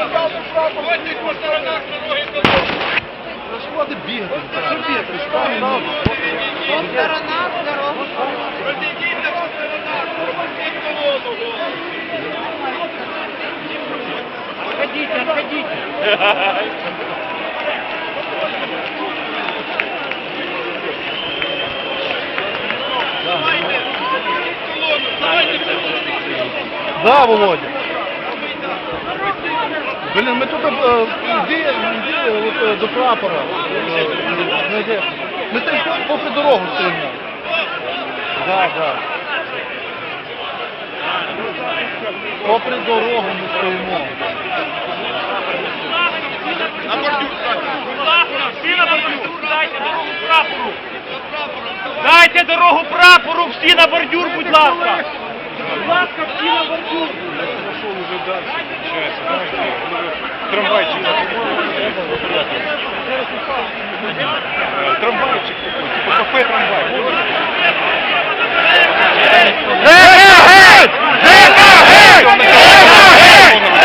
Ходять по сторонах дороги колони. Що ти бігати? Що бігати? Стань, ну. По сторонах дорогу. Розійдіться по сторонах, пропустіть колону. Отходите, отходите. Колону, давайте Да, Володя. Блін, ми тут е, йди, йди е, до прапора. Е, знайди. Ми по- попри дорогу стоїмо. Да, да. Попри дорогу ми стоїмо. На бордюр. Будь ласка, всі на бордюр. Дайте дорогу прапору. Дайте дорогу прапору, всі на бордюр, будь ласка. Будь ласка, всі на бордюр. Пошел уже дальше, получается, знаете, трамвайчик. Э, Трамвайчик такой, типа кафе трамвай. Прямо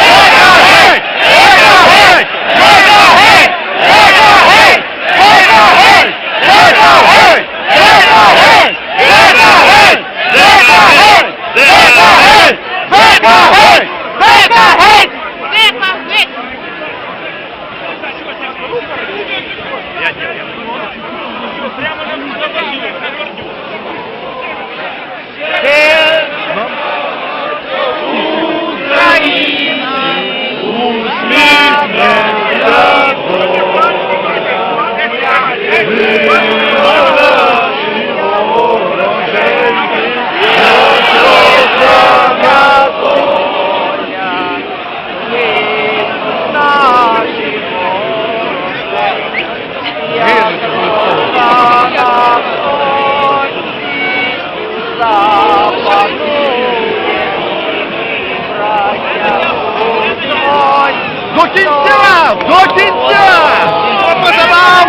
До кінця! До кінця! Позабав!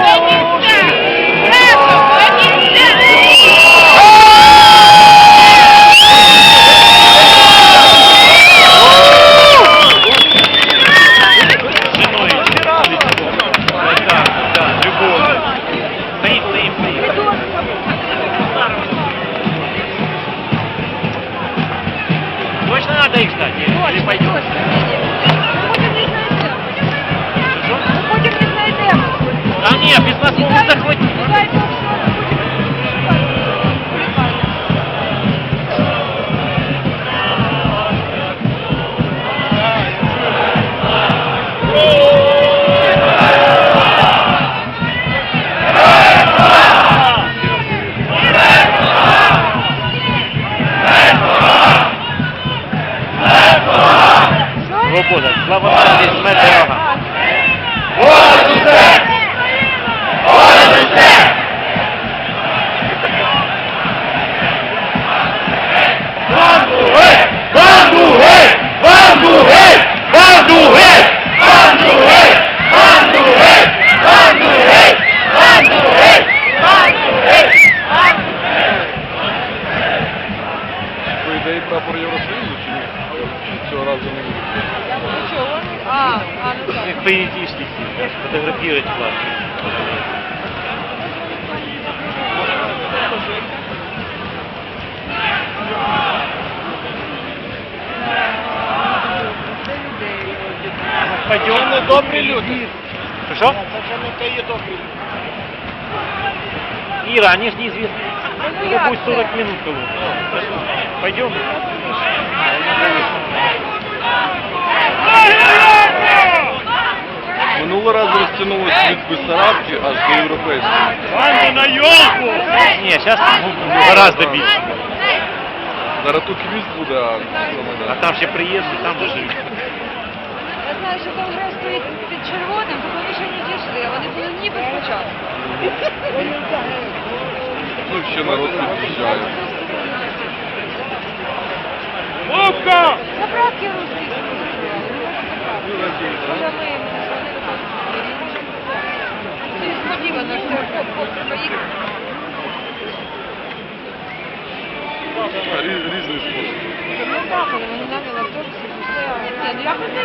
Стоит, стоит, стоит. Точно надо их ждать? Или пойдем? Нет, без нас могут захватить. Свобода, слава Богу, смерть дорога. По ідеї прапор Євросоюзу чи ні? Чи Цього разу не буде. Чого? А, а, ну так. Их поэтически фотографировать классно. Пойдем на добрые люди. Что? Ира, они же неизвестны. Это будет 40 минут колонна. Пойдем. Минулого разу розтягнулося від Бессарабки аж до європейської. Ванну на елку! Не, сейчас гораздо більше. Зараз тут квіз буде, а А там ще приїзд, і там вже живуть. Я знаю, що конгрес стоїть під червоним, то вони ще не дійшли, а вони були ніби спочатку. ну, ще народ під'їжджає. Ловко! Заправки русські. Може ми їм Це несподівано, що хоп-хоп, поїхали. Різ- Різні способи. Ну так, але вони наняли автобуси, все. Ні, ну як це